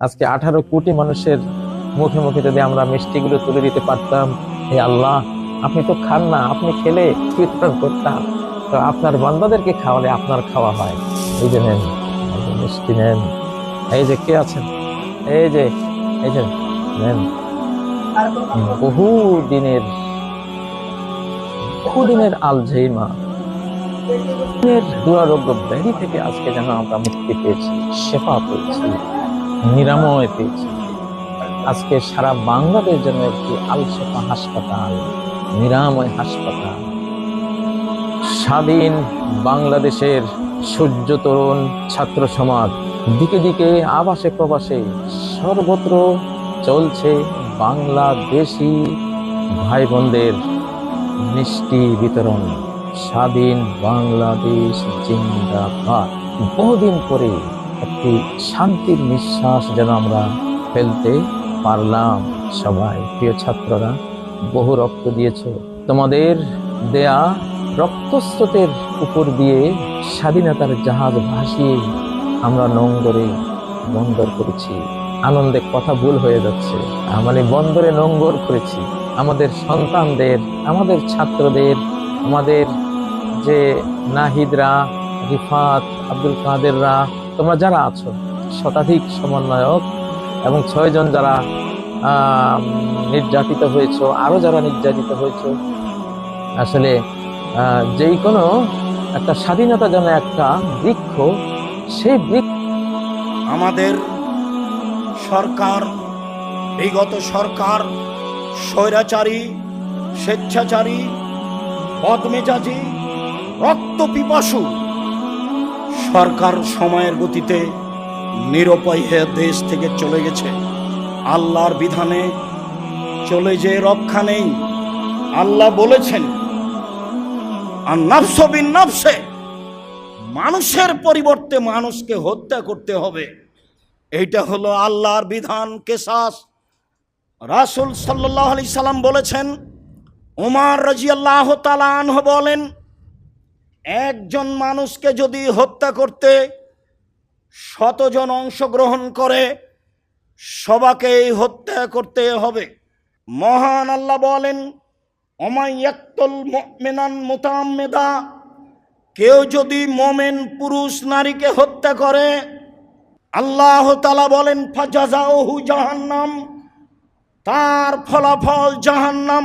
আজকে আঠারো কোটি মানুষের মুখে মুখে যদি আমরা মিষ্টিগুলো তুলে দিতে পারতাম, হে আল্লাহ, আপনি তো খান না, আপনি খেলে বিতরণ করতাম তো আপনার বান্দাদেরকে খাওয়ালে আপনার খাওয়া হয়। এই যে নেন মিষ্টি নেন। এই যে কে আছেন? এই যে এই যে নেন। বহু দিনের বহু দিনের আলঝেইমা দুরারোগ্য ব্যাধি থেকে আজকে যেন আমরা মুক্তি পেয়েছি, শেফা পেয়েছি। নিরাময় পেয়েছি। আজকে সারা বাংলাদেশ জন্য একটি আলসেফা হাসপাতাল, নিরাময় হাসপাতাল। স্বাধীন বাংলাদেশের সূর্য তরুণ ছাত্র সমাজ, দিকে দিকে আবাসে প্রবাসে সর্বত্র চলছে বাংলাদেশি ভাই বোনদের মিষ্টি বিতরণ। স্বাধীন বাংলাদেশ জিন্দাবাদ। বহুদিন পরে একটি শান্তির নিঃশ্বাস যেন আমরা ফেলতে পারলাম সবাই। প্রিয় ছাত্ররা, বহু রক্ত দিয়েছ। তোমাদের দেয়া রক্তস্রোতের উপর দিয়ে স্বাধীনতার জাহাজ ভাসিয়ে আমরা নোঙ্গরে বন্দর করেছি। আনন্দে কথা ভুল হয়ে যাচ্ছে। মানে বন্দরে নোঙ্গর করেছি। আমাদের সন্তানদের, আমাদের ছাত্রদের, আমাদের যে নাহিদরা, রিফাত, আব্দুল কাদেররা তোমরা যারা আছো, শতাধিক সমন্বয়ক এবং ছয়জন যারা নির্যাতিত হয়েছ আরও যারা নির্যাতিত হয়েছ, আসলে যেই কোনো একটা স্বাধীনতা যেন একটা বৃক্ষ, সেই বৃক্ষ আমাদের সরকার, বিগত সরকার, স্বৈরাচারী, স্বেচ্ছাচারী, বদমেজাজি রক্ত পিপাসু সরকার সময়ের গতিতে নিরুপায় হয়ে দেশ থেকে চলে গেছে। আল্লাহর বিধানে চলে যে রক্ষা নেই। আল্লাহ বলেছেন, আর নফসবিন নফসে, মানুষের পরিবর্তে মানুষকে হত্যা করতে হবে। এইটা হলো আল্লাহর বিধান কেসাস। রাসুল সাল্লাহ আলি সাল্লাম বলেছেন, উমার রাজিয়াল্লাহ তালানহ বলেন একজন মানুষকে যদি হত্যা করতে শতজন অংশগ্রহণ করে, সবাকেই হত্যা করতে হবে। মহান আল্লাহ বলেন অমাইয়াক্তুল মেনান মোতামেদা কেউ যদি মোমেন পুরুষ নারীকে হত্যা করে, আল্লাহ তালা বলেন ফাজাজাহু জাহান্নাম তার ফলাফল জাহান্নাম।